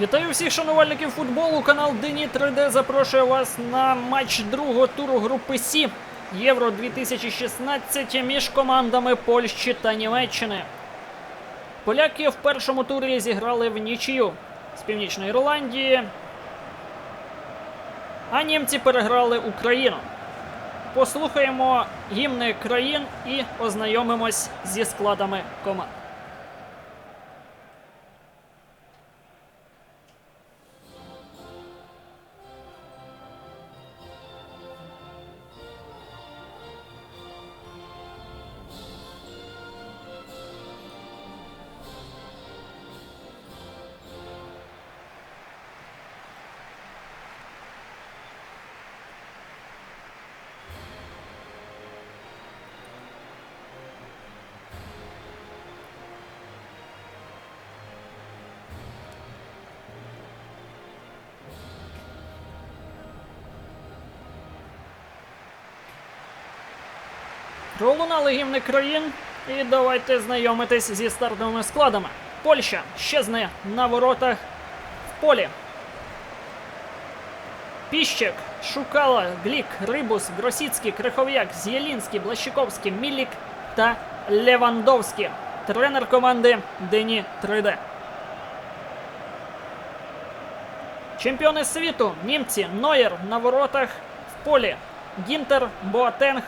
Вітаю всіх шанувальників футболу. Канал Дені 3D запрошує вас на матч другого туру групи Сі Євро 2016 між командами Польщі та Німеччини. Поляки в першому турі зіграли в нічию з Північної Ірландії, а німці переграли Україну. Послухаємо гімни країн і ознайомимось зі складами команд. Пролунали гімни країн, і давайте знайомитись зі стартовими складами. Польща щезне на воротах в полі. Піщик, Шукала, Глік, Рибус, Гросіцький, Крихов'як, Зєлінський, Блащиковський, Мілік та Левандовський. Тренер команди Дені 3D. Чемпіони світу німці Нойер на воротах в полі. Гінтер, Боатенг,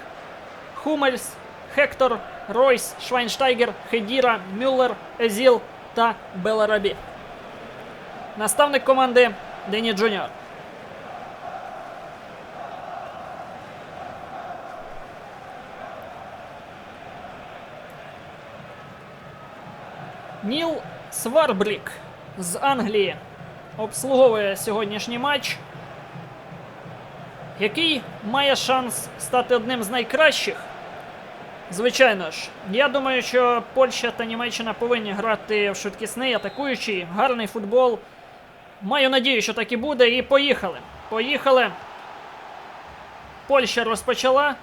Хумельс, Хектор, Ройс, Швайнштайгер, Хедіра, Мюллер, Езіл та Беларабі. Наставник команди Дені Джуніор. Ніл Сварбрік з Англії обслуговує сьогоднішній матч, який має шанс стати одним з найкращих. Звичайно ж, я думаю, що Польща та Німеччина повинні грати в швидкісний, атакуючий, гарний футбол. Маю надію, що так і буде. І поїхали. Поїхали. Польща розпочала.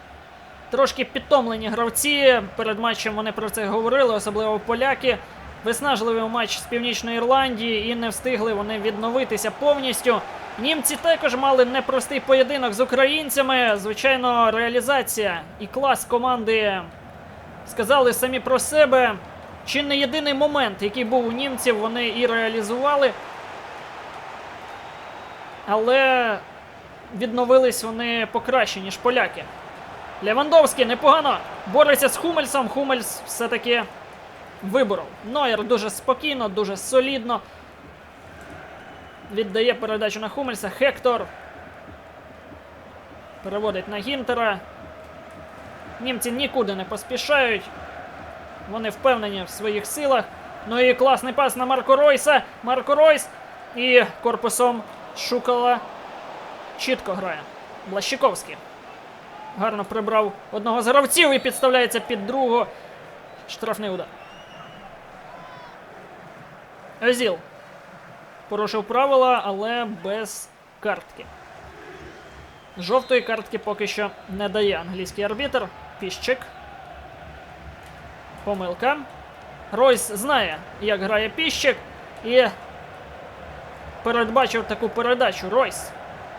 Трошки підтомлені гравці. Перед матчем вони про це говорили, особливо поляки. Виснажливий матч з Північної Ірландії і не встигли вони відновитися повністю. Німці також мали непростий поєдинок з українцями. Звичайно, реалізація і клас команди сказали самі про себе. Чи не єдиний момент, який був у німців, вони і реалізували. Але відновились вони покраще, ніж поляки. Левандовський непогано бореться з Хумельсом. Хумельс все-таки виборов. Нойер дуже спокійно, дуже солідно. Віддає передачу на Хумельса. Хектор. Переводить на Гінтера. Німці нікуди не поспішають. Вони впевнені в своїх силах. Ну і класний пас на Марко Ройса. Марко Ройс. І корпусом Шукала чітко грає. Блащиковський. Гарно прибрав одного з гравців і підставляється під другого. Штрафний удар. Езіл. Порушив правила, але без картки. Жовтої картки поки що не дає англійський арбітр. Піщик. Помилка. Ройс знає, як грає піщик. І передбачив таку передачу. Ройс.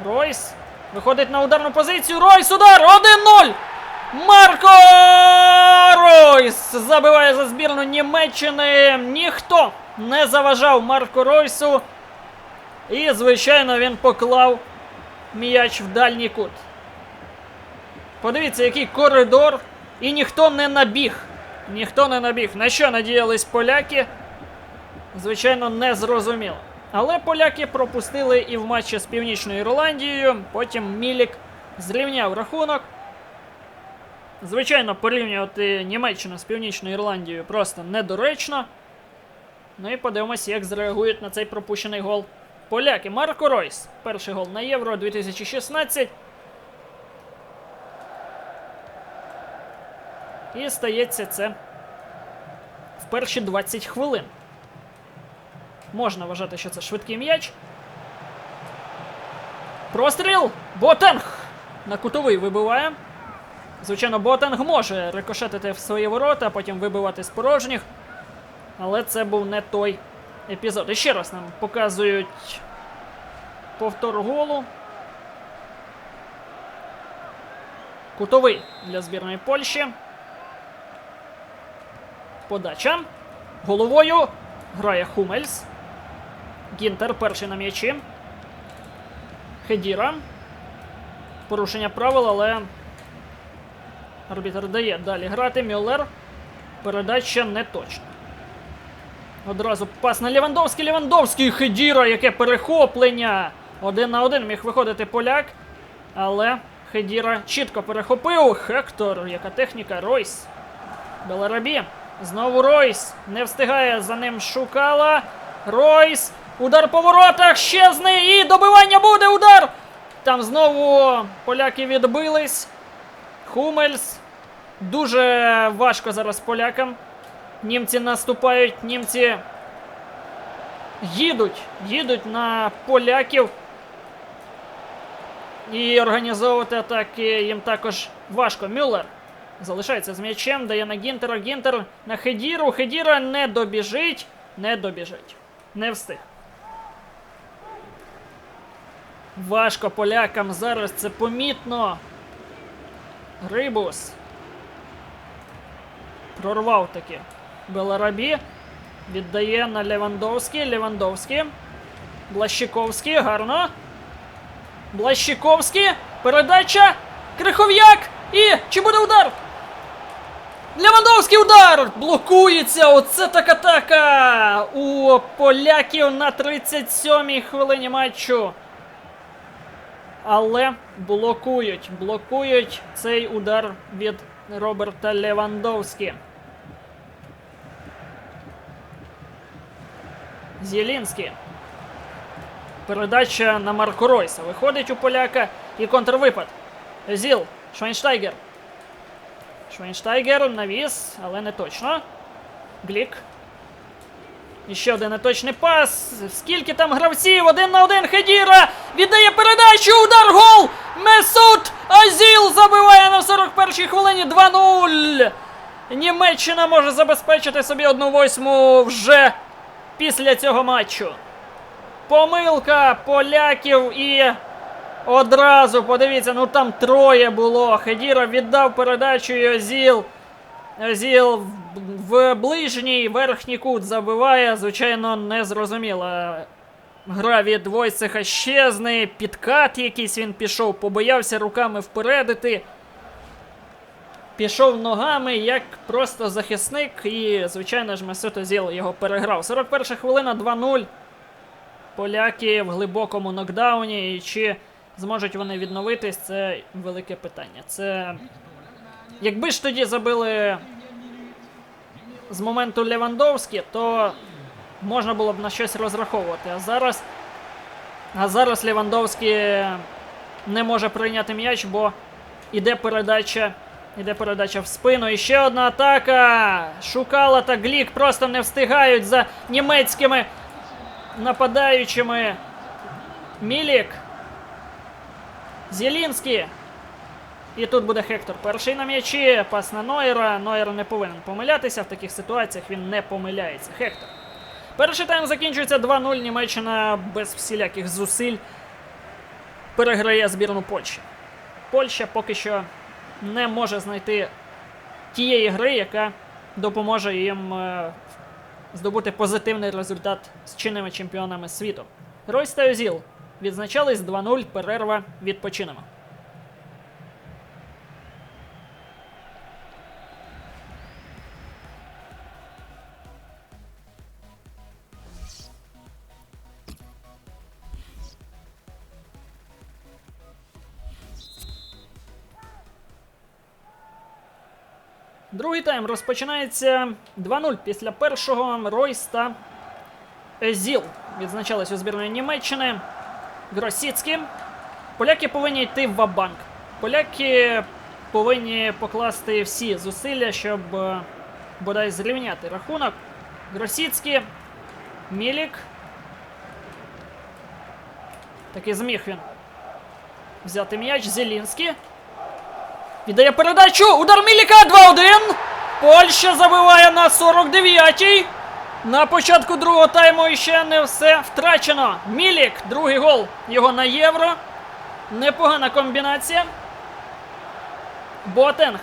Ройс. Виходить на ударну позицію. Ройс удар! 1-0! Марко Ройс забиває за збірну Німеччини. Ніхто не заважав Марко Ройсу. І, звичайно, він поклав м'яч в дальній кут. Подивіться, який коридор. І ніхто не набіг. Ніхто не набіг. На що надіялись поляки? Звичайно, не зрозуміло. Але поляки пропустили і в матчі з Північною Ірландією. Потім Мілік зрівняв рахунок. Звичайно, порівнювати Німеччину з Північною Ірландією просто недоречно. Ну і подивимося, як зреагують на цей пропущений гол поляки. Марко Ройс. Перший гол на Євро 2016. І стається це в перші 20 хвилин. Можна вважати, що це швидкий м'яч. Простріл! Ботенг! На кутовий вибиває. Звичайно, Ботенг може рикошетити в свої ворота, а потім вибивати з порожніх. Але це був не той епізод. І ще раз нам показують повтор голу. Кутовий для збірної Польщі. Подача. Головою грає Хумельс. Гінтер перший на м'ячі. Хедіра. Порушення правил, але арбітр дає далі грати. Мюллер. Передача не точна. Одразу пас на Лівандовський. Лівандовський Хедіра, яке перехоплення. Один на один міг виходити поляк. Але Хедіра чітко перехопив. Хектор, яка техніка, Ройс. Беларабі. Знову Ройс. Не встигає за ним шукала. Ройс. Удар по воротах. Щезне. І добивання буде. Удар. Там знову поляки відбились. Хумельс. Дуже важко зараз полякам. Німці наступають, німці їдуть, їдуть на поляків. І організовувати атаки їм також важко. Мюллер залишається з м'ячем, дає на Гінтера. Гінтер на Хедіру. Хедіра не добіжить. Не добіжить. Не встиг. Важко полякам зараз це помітно. Рибус. Прорвав таки. Беларабі. Віддає на Левандовський. Левандовський. Блащиковський. Гарно. Блащиковський. Передача. Крихов'як. І чи буде удар? Левандовський удар! Блокується! Оце так атака! У поляків на 37-й хвилині матчу. Але блокують. Блокують цей удар від Роберта Левандовські. Зєлінський. Передача на Марко Ройса. Виходить у поляка і контрвипад. Зіл. Швайнштайгер. Швайнштайгер навіс, але не точно. Глік. І ще один неточний пас. Скільки там гравців? Один на один Хедіра. Віддає передачу. Удар гол. Месут Азіл забиває на 41-й хвилині 2-0. Німеччина може забезпечити собі 1-8 вже після цього матчу. Помилка поляків і одразу подивіться, ну там троє було. Хедіра віддав передачу і Озіл. Озіл в- в ближній верхній кут забиває. Звичайно, незрозуміла гра від Войцеха щезне. Підкат якийсь він пішов, побоявся руками впередити. Пішов ногами як просто захисник, і, звичайно ж, Месут Озіл його переграв. 41 хвилина 2-0. Поляки в глибокому нокдауні. І чи зможуть вони відновитись, це велике питання. Це. Якби ж тоді забили з моменту Левандовські, то можна було б на щось розраховувати. А зараз. А зараз Левандовський не може прийняти м'яч, бо іде передача. Іде передача в спину. І ще одна атака. Шукала та Глік просто не встигають за німецькими нападаючими. Мілік. Зєлінський. І тут буде Хектор. Перший на м'ячі. Пас на Нойера. Нойер не повинен помилятися. В таких ситуаціях він не помиляється. Хектор. Перший тайм закінчується 2-0. Німеччина без всіляких зусиль переграє збірну Польщі. Польща поки що не може знайти тієї гри, яка допоможе їм е, здобути позитивний результат з чинними чемпіонами світу. Ройс та Озіл відзначались 2-0, перерва, відпочинемо. Другий тайм розпочинається 2-0 після першого Ройс та Езіл відзначались у збірної Німеччини. Гросіцькі. Поляки повинні йти в вабанк. Поляки повинні покласти всі зусилля, щоб е, бодай зрівняти рахунок. Гросіцькі. Мілік. Таки зміг він взяти м'яч. Зелінський. Віддає передачу. Удар Міліка 2-1. Польща забиває на 49-й. На початку другого тайму ще не все втрачено. Мілік, другий гол його на євро. Непогана комбінація. Ботенг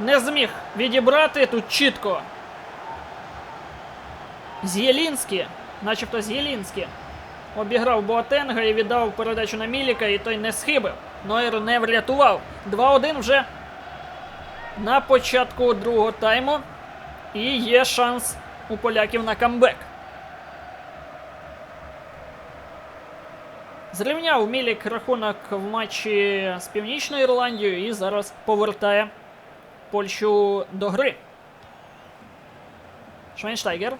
не зміг відібрати тут чітко. З'єлінський, начебто З'єлінський, обіграв Боатенга і віддав передачу на Міліка, і той не схибив. Нойер не врятував. 2-1 вже на початку другого тайму. І є шанс у поляків на камбек. Зрівняв Мілік рахунок в матчі з Північною Ірландією і зараз повертає Польщу до гри. Швайнштайгер.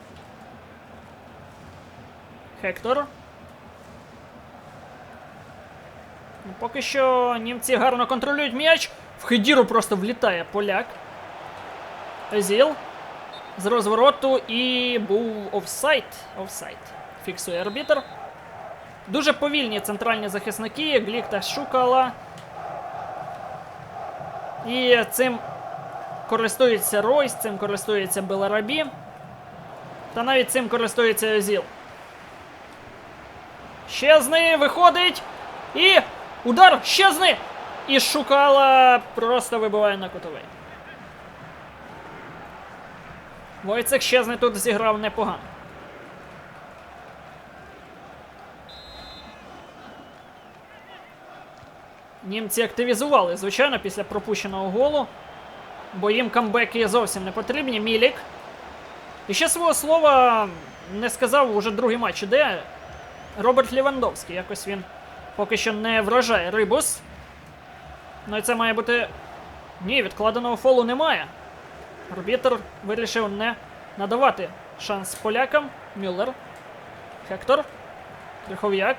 Хектор. Ну, Поки що німці гарно контролюють м'яч. В хедіру просто влітає поляк. Езіл. З розвороту і був офсайт. Офсайт. Фіксує арбітр. Дуже повільні центральні захисники, Глік та Шукала. І цим користується Ройс, цим користується Беларабі. Та навіть цим користується Озіл. Щезни, виходить. І удар щезни! І Шукала просто вибиває на кутовий. Войцех щезни тут зіграв непогано. Німці активізували, звичайно, після пропущеного голу. Бо їм камбеки зовсім не потрібні. Мілік. І ще свого слова не сказав уже другий матч іде. Роберт Лівандовський. Якось він поки що не вражає Рибус. Ну і це має бути. Ні, відкладеного фолу немає. Арбітр вирішив не надавати шанс полякам. Мюллер. Хектор. Крихов'як.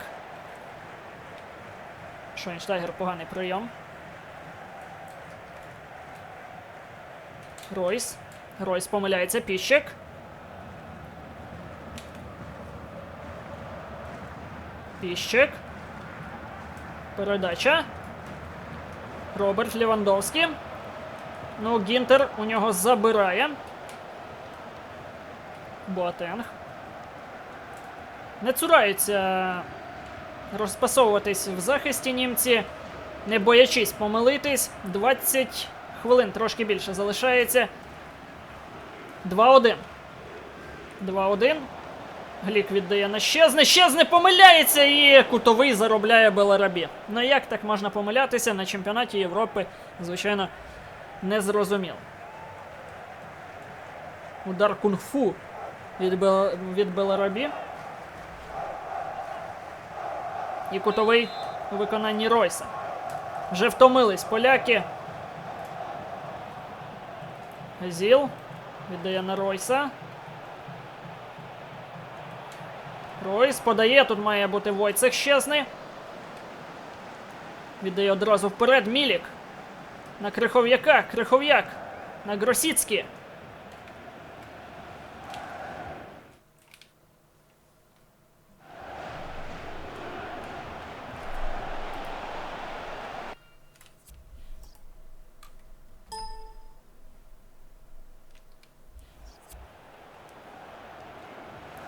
Швайнштайгер поганий прийом. Ройс. Ройс помиляється. Піщик. Піщик. Передача. Роберт Лівандовський. Ну, Гінтер у нього забирає. Боатенг. Не цураються розпасовуватись в захисті німці, не боячись помилитись. 20 хвилин трошки більше залишається. 2-1. 2-1. Глік віддає на щезне. Щезне помиляється і кутовий заробляє Беларабі. Ну як так можна помилятися на чемпіонаті Європи? Звичайно, не зрозуміло. Удар кунг-фу від, Бел... від Беларабі. І кутовий у виконанні Ройса. Вже втомились поляки. Зіл віддає на Ройса. Ройс подає, тут має бути Войцех щезний. Віддає одразу вперед Мілік. На Крихов'яка. Крихов'як. На Гросіцькі.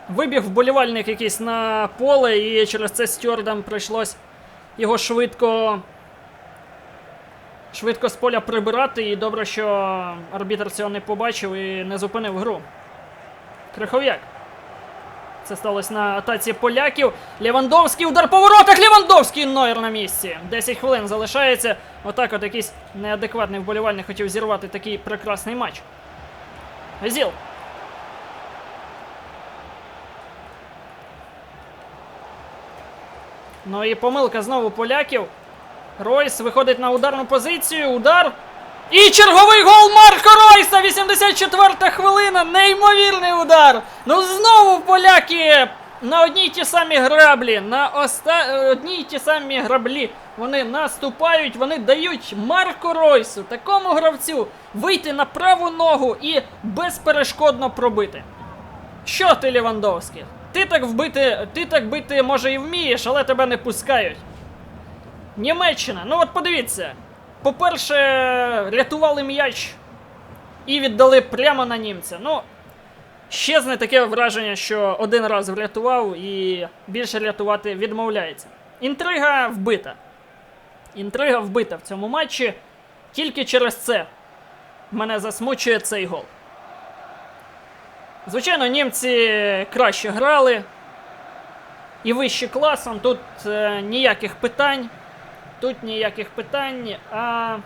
Вибіг вболівальник якийсь на поле, і через це стюардам прийшлось його швидко. Швидко з поля прибирати, і добре, що арбітр цього не побачив і не зупинив гру. Крихов'як. Це сталося на атаці поляків. Лівандовський удар по воротах. Лівандовський Нойер на місці. 10 хвилин залишається. Отак от якийсь неадекватний вболівальник хотів зірвати такий прекрасний матч. Зіл. Ну і помилка знову поляків. Ройс виходить на ударну позицію. Удар. І черговий гол Марко Ройса! 84 хвилина. Неймовірний удар. Ну знову поляки на одній ті самі граблі. На оста... одній й ті самі граблі. Вони наступають, вони дають Марко Ройсу, такому гравцю, вийти на праву ногу і безперешкодно пробити. Що ти, Лівандовський? Ти так вбити, ти так бити, може, і вмієш, але тебе не пускають. Німеччина, ну от подивіться. По-перше, рятували м'яч і віддали прямо на німця. Ну, Щезне таке враження, що один раз врятував і більше рятувати відмовляється. Інтрига вбита. Інтрига вбита в цьому матчі. Тільки через це мене засмучує цей гол. Звичайно, німці краще грали. І вище класом. Тут е, ніяких питань. Тут ніяких питань. А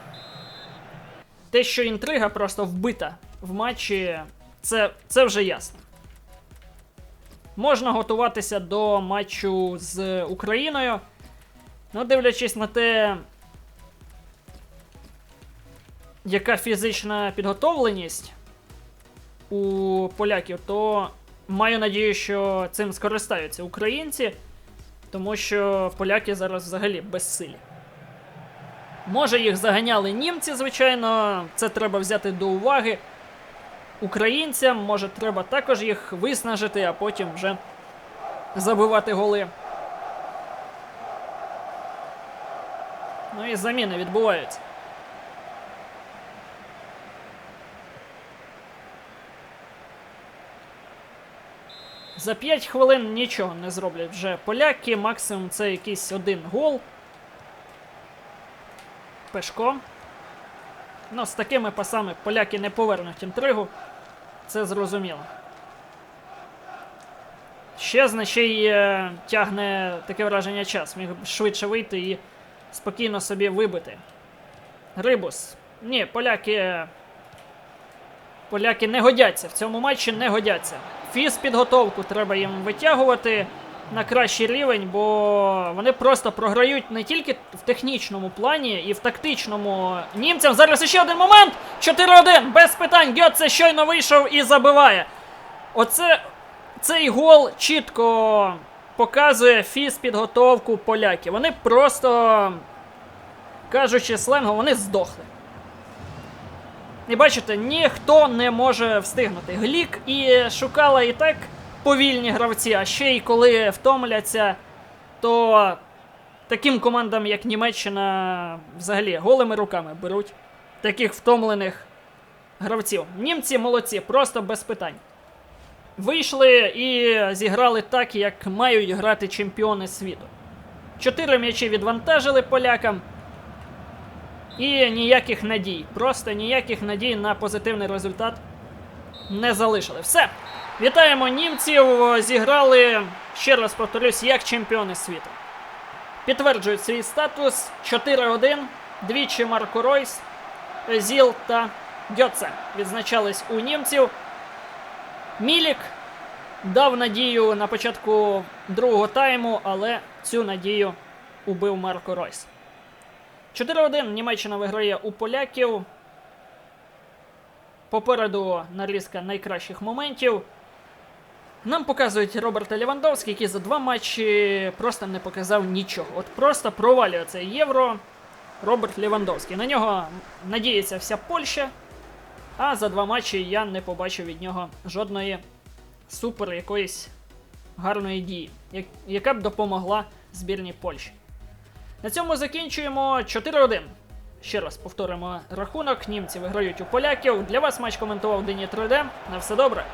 те, що інтрига просто вбита в матчі, це, це вже ясно. Можна готуватися до матчу з Україною. Ну, дивлячись на те, яка фізична підготовленість у поляків, то маю надію, що цим скористаються українці, тому що поляки зараз взагалі безсилі. Може, їх заганяли німці, звичайно, це треба взяти до уваги. Українцям, може, треба також їх виснажити, а потім вже забивати голи. Ну і заміни відбуваються. За 5 хвилин нічого не зроблять вже поляки. Максимум це якийсь один гол. Пешко. Ну, з такими пасами поляки не повернуть інтригу. Це зрозуміло. Ще й е, тягне таке враження час. Міг швидше вийти і спокійно собі вибити. Рибус. Ні, поляки. Поляки не годяться. В цьому матчі не годяться. Фіз підготовку треба їм витягувати на кращий рівень, бо вони просто програють не тільки в технічному плані і в тактичному німцям. Зараз ще один момент. 4-1. Без питань. Гьоце щойно вийшов і забиває. Оце цей гол чітко показує фіз підготовку поляків. Вони просто, кажучи сленгом, вони здохли. І бачите, ніхто не може встигнути. Глік і шукала і так повільні гравці, а ще й коли втомляться, то таким командам, як Німеччина, взагалі голими руками беруть таких втомлених гравців. Німці молодці, просто без питань. Вийшли і зіграли так, як мають грати чемпіони світу. Чотири м'ячі відвантажили полякам. І ніяких надій. Просто ніяких надій на позитивний результат не залишили. Все. Вітаємо німців. Зіграли, ще раз повторюсь, як чемпіони світу. Підтверджують свій статус 4-1. Двічі Марко Ройс, Зіл та Гьоце відзначались у німців. Мілік дав надію на початку другого тайму, але цю надію убив Марко Ройс. 4-1 Німеччина виграє у поляків. Попереду нарізка найкращих моментів. Нам показують Роберта Лівандовський, який за два матчі просто не показав нічого. От просто провалює це євро Роберт Лівандовський. На нього надіється вся Польща. А за два матчі я не побачив від нього жодної супер якоїсь гарної дії, яка б допомогла збірній Польщі. На цьому закінчуємо 4-1. Ще раз повторимо рахунок. Німці виграють у поляків. Для вас матч коментував Дені 3D. На все добре.